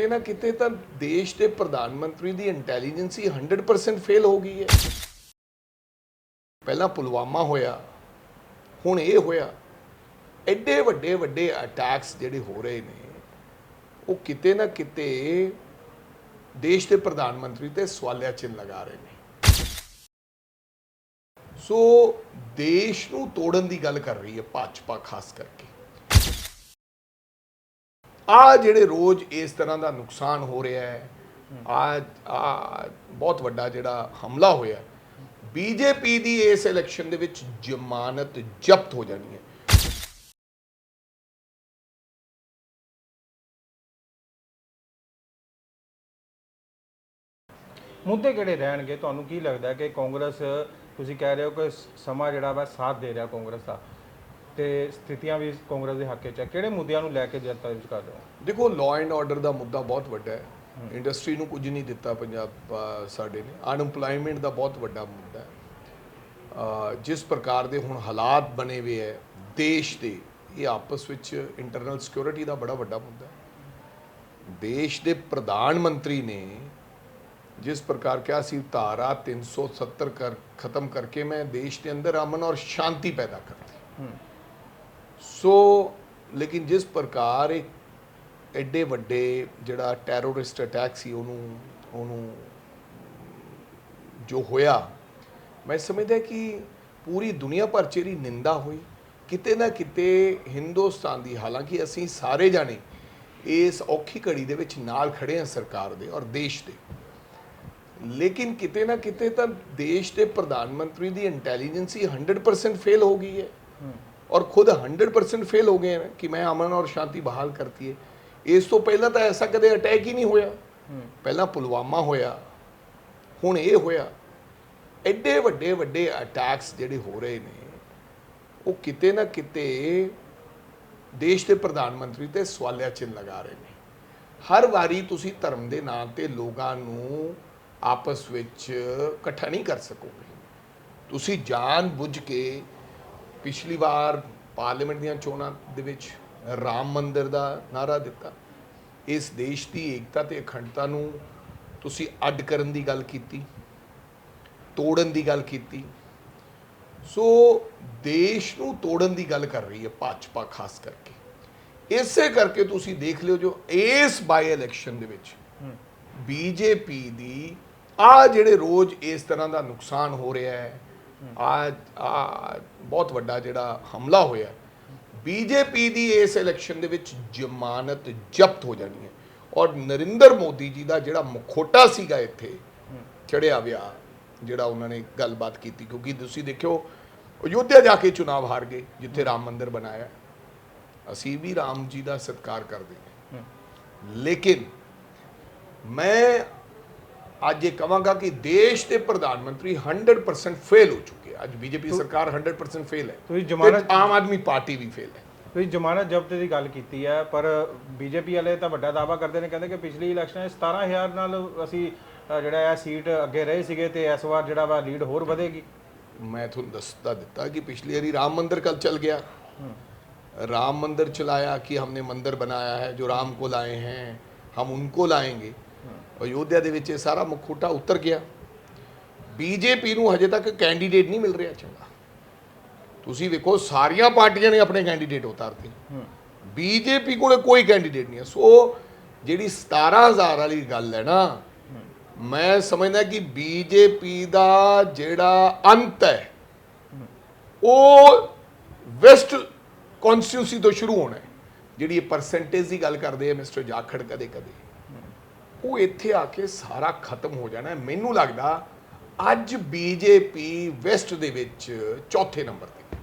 ਕਿਤੇ ਨਾ ਕਿਤੇ ਤਾਂ ਦੇਸ਼ ਦੇ ਪ੍ਰਧਾਨ ਮੰਤਰੀ ਦੀ ਇੰਟੈਲੀਜੈਂਸੀ 100% ਫੇਲ ਹੋ ਗਈ ਹੈ। ਪਹਿਲਾਂ ਪੁਲਵਾਮਾ ਹੋਇਆ, ਹੁਣ ਇਹ ਹੋਇਆ। ਐਡੇ ਵੱਡੇ ਵੱਡੇ ਅਟੈਕਸ ਜਿਹੜੇ ਹੋ ਰਹੇ ਨੇ, ਉਹ ਕਿਤੇ ਨਾ ਕਿਤੇ ਦੇਸ਼ ਦੇ ਪ੍ਰਧਾਨ ਮੰਤਰੀ ਤੇ ਸਵਾਲਿਆ ਚਿੰਨ੍ਹ ਲਗਾ ਰਹੇ ਨੇ। ਸੋ ਦੇਸ਼ ਨੂੰ ਤੋੜਨ ਦੀ ਗੱਲ ਕਰ ਰਹੀ ਹੈ ਭਾਜਪਾ ਖਾਸ ਕਰਕੇ। ਆ ਜਿਹੜੇ ਰੋਜ਼ ਇਸ ਤਰ੍ਹਾਂ ਦਾ ਨੁਕਸਾਨ ਹੋ ਰਿਹਾ ਹੈ, ਆ ਆ ਬਹੁਤ ਵੱਡਾ ਜਿਹੜਾ ਹਮਲਾ ਹੋਇਆ ਬੀਜੇਪੀ ਦੀ ਇਸ ਇਲੈਕਸ਼ਨ ਦੇ ਵਿੱਚ ਜ਼ਮਾਨਤ ਜ਼ਬਤ ਹੋ ਜਾਣੀ ਹੈ। ਮੁੱਦੇ ਕਿਹੜੇ ਰਹਿਣਗੇ? ਤੁਹਾਨੂੰ ਕੀ ਲੱਗਦਾ ਕਿ ਕਾਂਗਰਸ, ਤੁਸੀਂ ਕਹਿ ਰਹੇ ਹੋ ਕਿ ਸਮਾਂ ਜਿਹੜਾ ਵਾ ਸਾਥ ਦੇ ਰਿਹਾ ਕਾਂਗਰਸ ਦਾ। ਤੇ ਸਥਿਤੀਆਂ ਵੀ ਕਾਂਗਰਸ ਦੇ ਹੱਕ 'ਚ ਹੈ। ਕਿਹੜੇ ਮੁੱਦਿਆਂ ਨੂੰ ਲੈ ਕੇ ਜਨਤਾ ਵਿੱਚ ਕਰ ਰਹੇ ਹੋ? ਦੇਖੋ ਲਾਅ ਐਂਡ ਆਰਡਰ ਦਾ ਮੁੱਦਾ ਬਹੁਤ ਵੱਡਾ ਹੈ। ਇੰਡਸਟਰੀ ਨੂੰ ਕੁਝ ਨਹੀਂ ਦਿੱਤਾ ਪੰਜਾਬ ਸਾਡੇ ਨੇ। ਅਨਪਲਾਈਮੈਂਟ ਦਾ ਬਹੁਤ ਵੱਡਾ ਮੁੱਦਾ ਹੈ। ਜਿਸ ਪ੍ਰਕਾਰ ਦੇ ਹੁਣ ਹਾਲਾਤ ਬਣੇ ਹੋਏ ਹੈ ਦੇਸ਼ ਦੇ ਇਹ ਆਪਸ ਵਿੱਚ ਇੰਟਰਨਲ ਸਿਕਿਉਰਿਟੀ ਦਾ ਬੜਾ ਵੱਡਾ ਮੁੱਦਾ ਹੈ। ਦੇਸ਼ ਦੇ ਪ੍ਰਧਾਨ ਮੰਤਰੀ ਨੇ ਜਿਸ ਪ੍ਰਕਾਰ ਕਿਹਾ ਸੀ ਧਾਰਾ 370 ਕਰ ਖਤਮ ਕਰਕੇ ਮੈਂ ਦੇਸ਼ ਦੇ ਅੰਦਰ ਅਮਨ ਔਰ ਸ਼ਾਂਤੀ ਪੈਦਾ ਕਰਤੀ। ਸੋ, ਲੇਕਿਨ ਜਿਸ ਪ੍ਰਕਾਰ ਇੱਕ ਐਡੇ ਵੱਡੇ ਜਿਹੜਾ ਟੈਰੋਰਿਸਟ ਅਟੈਕ ਸੀ, ਉਹਨੂੰ ਉਹਨੂੰ ਜੋ ਹੋਇਆ, ਮੈਂ ਸਮਝਦਾ ਕਿ ਪੂਰੀ ਦੁਨੀਆ ਭਰ ਚ ਇਹਦੀ ਨਿੰਦਾ ਹੋਈ। ਕਿਤੇ ਨਾ ਕਿਤੇ ਹਿੰਦੁਸਤਾਨ ਦੀ, ਹਾਲਾਂਕਿ ਅਸੀਂ ਸਾਰੇ ਜਾਣੇ ਇਸ ਔਖੀ ਘੜੀ ਦੇ ਵਿੱਚ ਨਾਲ ਖੜੇ ਹਾਂ ਸਰਕਾਰ ਦੇ ਔਰ ਦੇਸ਼ ਦੇ। ਲੇਕਿਨ ਕਿਤੇ ਨਾ ਕਿਤੇ ਤਾਂ ਦੇਸ਼ ਦੇ ਪ੍ਰਧਾਨ ਮੰਤਰੀ ਦੀ ਇੰਟੈਲੀਜੈਂਸੀ 100% ਫੇਲ ਹੋ ਗਈ ਹੈ। ਔਰ ਖੁਦ 100% ਫੇਲ ਹੋ ਗਏ ਕਿ ਮੈਂ ਅਮਨ ਔਰ ਸ਼ਾਂਤੀ ਬਹਾਲ ਕਰਤੀ ਹੈ ਇਸ ਤੋਂ ਪਹਿਲਾਂ ਤਾਂ ਐਸਾ ਕਦੇ ਅਟੈਕ ਹੀ ਨਹੀਂ ਹੋਇਆ ਪਹਿਲਾਂ ਪੁਲਵਾਮਾ ਹੋਇਆ ਹੁਣ ਇਹ ਹੋਇਆ ਐਡੇ ਵੱਡੇ ਵੱਡੇ ਅਟੈਕਸ ਜਿਹੜੇ ਹੋ ਰਹੇ ਨੇ ਉਹ ਕਿਤੇ ਨਾ ਕਿਤੇ ਦੇਸ਼ ਦੇ ਪ੍ਰਧਾਨ ਮੰਤਰੀ ਤੇ ਸਵਾਲਿਆ ਚਿੰਨ੍ਹ ਲਗਾ ਰਹੇ ਨੇ ਹਰ ਵਾਰੀ ਤੁਸੀਂ ਧਰਮ ਦੇ ਨਾਂ ਤੇ ਲੋਕਾਂ ਨੂੰ ਆਪਸ ਵਿੱਚ ਇਕੱਠਾ ਨਹੀਂ ਕਰ ਸਕੋਗੇ ਤੁਸੀਂ ਜਾਣ ਬੁੱਝ ਕੇ ਪਿਛਲੀ ਵਾਰ ਪਾਰਲੀਮੈਂਟ ਦੀਆਂ ਚੋਣਾਂ ਦੇ ਵਿੱਚ ਰਾਮ ਮੰਦਿਰ ਦਾ ਨਾਰਾ ਦਿੱਤਾ। ਇਸ ਦੇਸ਼ ਦੀ ਏਕਤਾ ਤੇ ਅਖੰਡਤਾ ਨੂੰ ਤੁਸੀਂ ਅੱਡ ਕਰਨ ਦੀ ਗੱਲ ਕੀਤੀ ਤੋੜਨ ਦੀ ਗੱਲ ਕੀਤੀ। ਸੋ ਦੇਸ਼ ਨੂੰ ਤੋੜਨ ਦੀ ਗੱਲ ਕਰ ਰਹੀ ਹੈ ਭਾਜਪਾ ਖਾਸ ਕਰਕੇ। ਇਸੇ ਕਰਕੇ ਤੁਸੀਂ ਦੇਖ ਲਿਓ ਜੋ ਇਸ ਬਾਈ ਇਲੈਕਸ਼ਨ ਦੇ ਵਿੱਚ ਬੀਜੇਪੀ ਦੀ ਆ ਜਿਹੜੇ ਰੋਜ਼ ਇਸ ਤਰ੍ਹਾਂ ਦਾ ਨੁਕਸਾਨ ਹੋ ਰਿਹਾ ਹੈ ਆ ਆ ਬਹੁਤ ਵੱਡਾ ਜਿਹੜਾ ਹਮਲਾ ਹੋਇਆ। ਬੀਜੇਪੀ ਦੀ ਇਸ ਇਲੈਕਸ਼ਨ ਦੇ ਵਿੱਚ ਜ਼ਮਾਨਤ ਜ਼ਬਤ ਹੋ ਜਾਣੀ ਹੈ। ਔਰ ਨਰਿੰਦਰ ਮੋਦੀ ਜੀ ਦਾ ਜਿਹੜਾ ਮੁਖੋਟਾ ਸੀਗਾ ਇੱਥੇ ਚੜਿਆ ਵਿਆ ਜਿਹੜਾ ਉਹਨਾਂ ਨੇ ਗੱਲਬਾਤ ਕੀਤੀ। ਕਿਉਂਕਿ ਤੁਸੀਂ ਦੇਖਿਓ ਅਯੁੱਧਿਆ ਜਾ ਕੇ ਚੁਣਾਵ ਹਾਰ ਗਏ ਜਿੱਥੇ ਰਾਮ ਮੰਦਿਰ ਬਣਾਇਆ। ਅਸੀਂ ਵੀ ਰਾਮ ਜੀ ਦਾ ਸਤਿਕਾਰ ਕਰਦੇ ਹਾਂ। ਲੇਕਿਨ ਮੈਂ ਅੱਜ ਇਹ ਕਹਾਂਗਾ ਕਿ ਦੇਸ਼ ਦੇ ਪ੍ਰਧਾਨ ਮੰਤਰੀ 100% ਫੇਲ ਹੋ ਚੁੱਕੇ ਆ। ਅੱਜ ਬੀਜੇਪੀ ਸਰਕਾਰ 100% ਫੇਲ ਹੈ ਤੁਸੀਂ ਜ਼ਮਾਨਤ- ਤੇ ਆਮ ਆਦਮੀ ਪਾਰਟੀ ਵੀ ਫੇਲ ਹੈ ਤੁਸੀਂ ਜ਼ਮਾਨਤ ਜ਼ਬਤ ਦੀ ਗੱਲ ਕੀਤੀ ਹੈ ਪਰ ਬੀਜੇਪੀ ਵਾਲੇ ਤਾਂ ਵੱਡਾ ਦਾਅਵਾ ਕਰਦੇ ਨੇ ਕਹਿੰਦੇ ਕਿ ਪਿਛਲੀ ਇਲੈਕਸ਼ਨ 'ਚ 17000 ਨਾਲ ਅਸੀਂ ਅ, ਜਿਹੜਾ ਇਹ ਸੀਟ ਅੱਗੇ ਰਹੇ ਸੀਗੇ ਤੇ ਇਸ ਵਾਰ ਜਿਹੜਾ ਵਾ ਲੀਡ ਹੋਰ ਵਧੇਗੀ ਮੈਂ ਤੁਹਾਨੂੰ ਦੱਸਦਾ ਦਿੱਤਾ कि पिछली बारी राम मंदिर कल चल गया राम मंदिर चलाया कि हमने मंदिर बनाया है जो राम को लाए हैं हम उनको लाएंगे ਅਯੋਧਿਆ ਦੇ ਵਿੱਚ ਇਹ ਸਾਰਾ ਮੁਖੋਟਾ ਉਤਰ ਗਿਆ। ਬੀਜੇਪੀ ਨੂੰ ਹਜੇ ਤੱਕ ਕੈਂਡੀਡੇਟ ਨਹੀਂ ਮਿਲ ਰਿਹਾ ਚੰਗਾ। ਤੁਸੀਂ ਵੇਖੋ ਸਾਰੀਆਂ ਪਾਰਟੀਆਂ ਨੇ ਆਪਣੇ ਕੈਂਡੀਡੇਟ ਉਤਾਰਤੇ। ਬੀਜੇਪੀ ਕੋਲੇ ਕੋਈ ਕੈਂਡੀਡੇਟ ਨਹੀਂ ਹੈ। ਸੋ ਜਿਹੜੀ 17000 ਵਾਲੀ ਗੱਲ ਹੈ ਨਾ ਮੈਂ ਸਮਝਦਾ ਕਿ ਬੀਜੇਪੀ ਦਾ ਜਿਹੜਾ ਅੰਤ ਹੈ ਉਹ ਵੈਸਟ ਕਨਸਟੀਟਿਊਂਸੀ ਤੋਂ ਸ਼ੁਰੂ ਹੋਣਾ ਹੈ। ਜਿਹੜੀ ਇਹ ਪਰਸੈਂਟੇਜ ਦੀ ਗੱਲ ਕਰਦੇ ਆ ਮਿਸਟਰ ਜਾਖੜ ਕਦੇ ਕਦੇ ਉਹ ਇੱਥੇ ਆ ਕੇ ਸਾਰਾ ਖਤਮ ਹੋ ਜਾਣਾ। ਮੈਨੂੰ ਲੱਗਦਾ ਅੱਜ ਬੀਜੇਪੀ ਵੈਸਟ ਦੇ ਵਿੱਚ ਚੌਥੇ ਨੰਬਰ ਤੇ।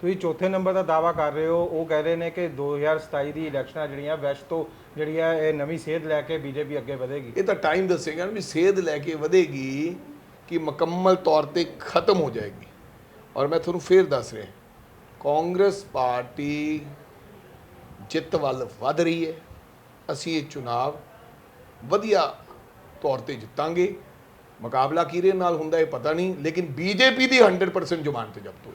ਤੁਸੀਂ ਚੌਥੇ ਨੰਬਰ ਦਾ ਦਾਵਾ ਕਰ ਰਹੇ ਹੋ। ਉਹ ਕਹਿ ਰਹੇ ਨੇ ਕਿ 2027 ਦੀ ਇਲੈਕਸ਼ਨਾਂ ਜਿਹੜੀਆਂ ਵੈਸਟ ਤੋਂ ਜਿਹੜੀ ਹੈ ਇਹ ਨਵੀਂ ਸੇਧ ਲੈ ਕੇ ਬੀਜੇਪੀ ਅੱਗੇ ਵਧੇਗੀ। ਇਹ ਤਾਂ ਟਾਈਮ ਦੱਸੇਗਾ ਵੀ ਸੇਧ ਲੈ ਕੇ ਵਧੇਗੀ ਕਿ ਮੁਕੰਮਲ ਤੌਰ ਤੇ ਖਤਮ ਹੋ ਜਾਏਗੀ। ਔਰ ਮੈਂ ਤੁਹਾਨੂੰ ਫੇਰ ਦੱਸ ਰਿਹਾ ਕਾਂਗਰਸ ਪਾਰਟੀ ਜਿੱਤ ਵੱਲ ਵਧ ਰਹੀ ਹੈ। ਅਸੀਂ ਇਹ ਚੁਣਾਵ ਵਧੀਆ ਤੌਰ ਤੇ ਜਿੱਤਾਂਗੇ। ਮੁਕਾਬਲਾ ਕਿਹਦੇ ਨਾਲ ਹੁੰਦਾ ਇਹ ਪਤਾ ਨਹੀਂ, ਲੇਕਿਨ ਬੀਜੇਪੀ ਦੀ 100% 'ਤੇ ਜ਼ਬਤ ਹੋਈ।